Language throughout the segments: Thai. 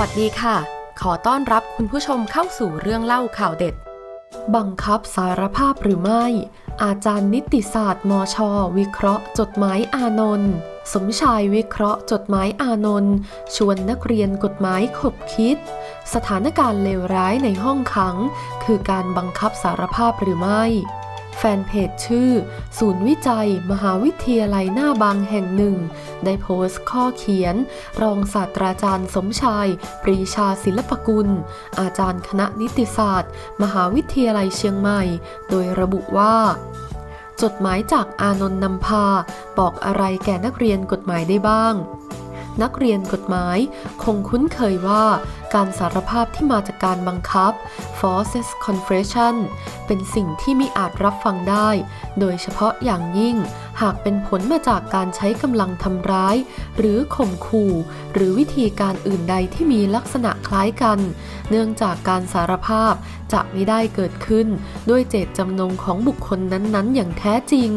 วัสดีค่ะ ขอต้อนรับคุณผู้ชมเข้าสู่เรื่องเล่าข่าวเด็ด บังคับสารภาพหรือไม่ อาจารย์นิติศาสตร์มช วิเคราะห์ จดหมายอานนท์สมชายวิเคราะห์ จดหมายอานนท์ชวนนักเรียนกฎหมายขบคิด สถานการณ์เลวร้ายในห้องขัง คือการบังคับสารภาพหรือไม่ แฟนเพจชื่อ ศูนย์วิจัย มหาวิทยาลัยหน้าบางแห่งหนึ่ง ได้โพสต์ข้อเขียน รองศาสตราจารย์สมชาย ปรีชาศิลปกุล อาจารย์คณะนิติศาสตร์ มหาวิทยาลัยเชียงใหม่ โดยระบุว่าจดหมายจากอานนท์นำพา บอกอะไรแก่นักเรียนกฎหมายได้บ้าง นักเรียนกฎหมาย คงคุ้นเคยว่าการสารภาพที่มาจากการบังคับ forces confession เป็นสิ่งที่มิอาจรับฟังได้ โดยเฉพาะอย่างยิ่ง หากเป็นผลมาจากการใช้กำลังทำร้าย หรือข่มขู่ หรือวิธีการอื่นใดที่มีลักษณะคล้ายกัน เนื่องจากการสารภาพจะไม่ได้เกิดขึ้น ด้วยเจตจำนงของบุคคลนั้นๆ อย่างแท้จริง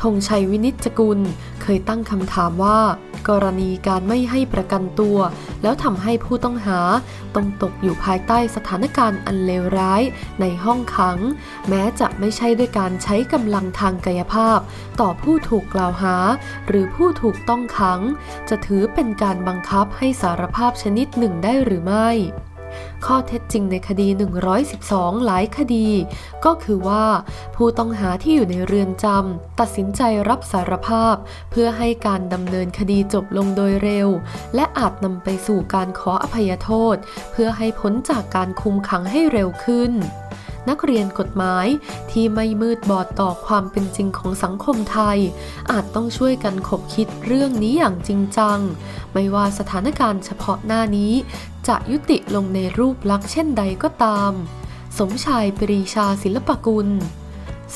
ธงชัยวินิจกุลเคยตั้งคำถามว่า กรณีการไม่ให้ประกันตัว แล้วทำให้ผู้ต้องหาต้องตกอยู่ภายใต้สถานการณ์อันเลวร้ายในห้องขัง แม้จะไม่ใช่ด้วยการใช้กำลังทางกายภาพ ต่อผู้ถูกกล่าวหา หรือผู้ถูกต้องขัง จะถือเป็นการบังคับให้สารภาพชนิดหนึ่งได้หรือไม่ ข้อเท็จจริงในคดี 112 หลายคดี ก็คือว่าผู้ต้องหาที่อยู่ในเรือนจำตัดสินใจรับสารภาพ เพื่อให้การดำเนินคดีจบลงโดยเร็ว และอาจนำไปสู่การขออภัยโทษ เพื่อให้พ้นจากการคุมขังให้เร็วขึ้น นักเรียนกฎหมายที่ไม่มืดบอดต่อความเป็นจริงของสังคมไทย อาจต้องช่วยกันขบคิดเรื่องนี้อย่างจริงจัง ไม่ว่าสถานการณ์เฉพาะหน้านี้ จะยุติลงในรูปลักษณ์เช่นใดก็ตาม สมชายปรีชาศิลปกุล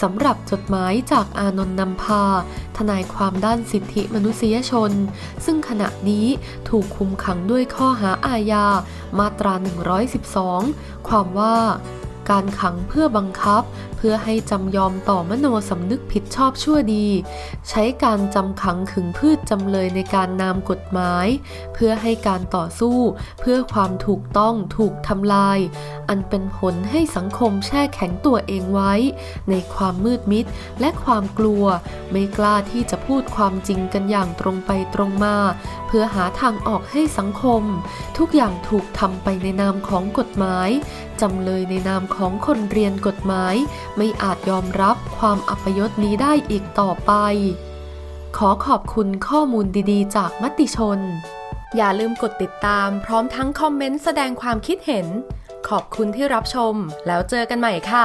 สำหรับจดหมายจากอานนท์นำพา ทนายความด้านสิทธิมนุษยชน ซึ่งขณะนี้ถูกคุมขังด้วยข้อหาอาญา มาตรา 112 ความว่า การขังเพื่อบังคับ พื่อให้จำยอมต่อมโนสำนึกผิดชอบชั่วดี ใช้การจำขังขึงพืชจำเลยในการนามกฎหมาย เพื่อให้การต่อสู้ เพื่อความถูกต้องถูกทำลาย อันเป็นผลให้สังคมแช่แข็งตัวเองไว้ ในความมืดมิดและความกลัว ไม่กล้าที่จะพูดความจริงกันอย่างตรงไปตรงมา เพื่อหาทางออกให้สังคม ทุกอย่างถูกทำไปในนามของกฎหมายจำเลยในนามของคนเรียนกฎหมายไม่อาจยอมรับความอัปยศนี้ได้อีกต่อไป ขอขอบคุณข้อมูลดีๆ จากมติชน อย่าลืมกดติดตามพร้อมทั้งคอมเมนต์แสดงความคิดเห็น ขอบคุณที่รับชม แล้วเจอกันใหม่ค่ะ